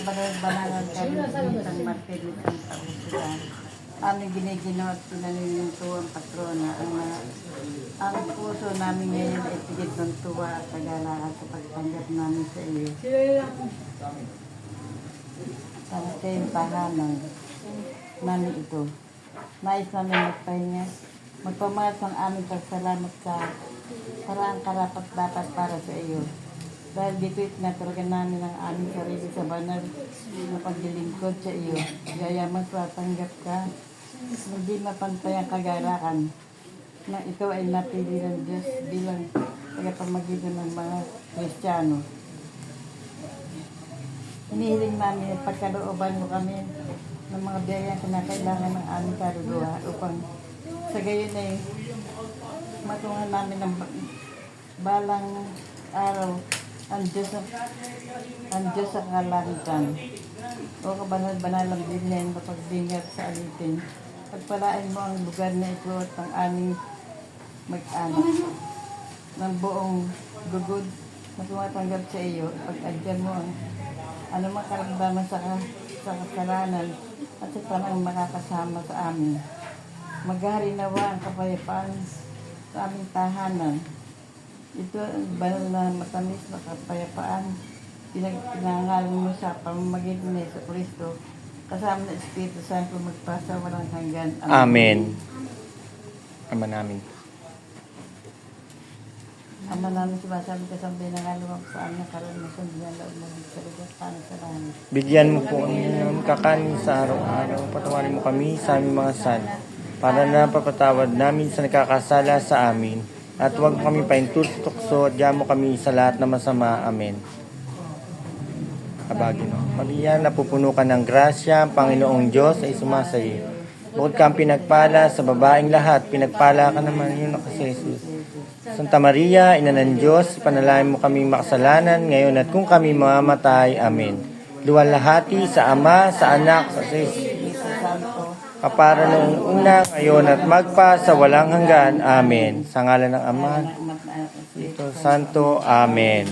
Kabanag-banagan kami ng martilit ang kausulan. Aming giniginaw at pinanininto ang patrona. Ang, mga- ang puso namin ngayon ay tigit ng tuwa at kagalaan sa pagtanggap namin sa iyo. Sana sa iyong tahanan namin ito. Nais namin magpahinga. Magpamalas ang aming pagsalamat sa paraang karapat dapat para sa iyo. Dahil dito itinatalaga namin ang aming sarili sa banal na paglilingkod sa iyo. Yayaman sa tanggap ka, hindi mapantay ang kagalakan na ito ay napili ng Diyos bilang tagapamagitan ng mga Kristiyano. Hinihiling namin at pagkalooban mo kami ng mga biyayang kinakailangan ng aming kaluluwa upang sa gayon ay matungan namin ng ba- balang araw ang Diyos sa ang Diyos sa kalangitan. O kabanal-banalang bilhin na pagbingat sa alitin. Pagpalain mo ang lugar na ito at ang aming mag-anak ng buong gugod na tumatanggap sa iyo. Pag-adyan mo ang anumang karamdaman sa, sa kasalanan at sa tanang makakasama sa amin. Maghari nawa ang kapayapaan sa aming tahanan. Ito ang banal na matamis na kapayapaan. Pinangalan mo sa pamamagitan ni sa Kristo kasama ng Espiritu Santo magpasa walang hanggan. Amen. Ama namin. Ama namin sumasabi ka sa binangaluwag sa aming karanasan dinalaog mo sa lugar sana sa langit. Bigyan mo po kami ng kakanin sa araw-araw. Patawarin mo kami sa aming mga san para na papatawad namin sa nakakasala sa amin. At huwag kami paintustukso at diyan mo kami sa lahat na masama. Amen. Abagin mo. Maria, napupuno ka ng grasya, ang Panginoong Diyos ay sumasayo. Bukod kang pinagpala sa babaeng lahat, pinagpala ka naman yun ako sa Jesus. Santa Maria, Ina ng Diyos, panalangin mo kami makasalanan ngayon at kung kami mamamatay. Amen. Luwalhati sa Ama, sa Anak, sa Jesus. Kapara noong una, ngayon at magpa sa walang hanggan. Amen. Sa ngalan ng Ama, Santo. Amen.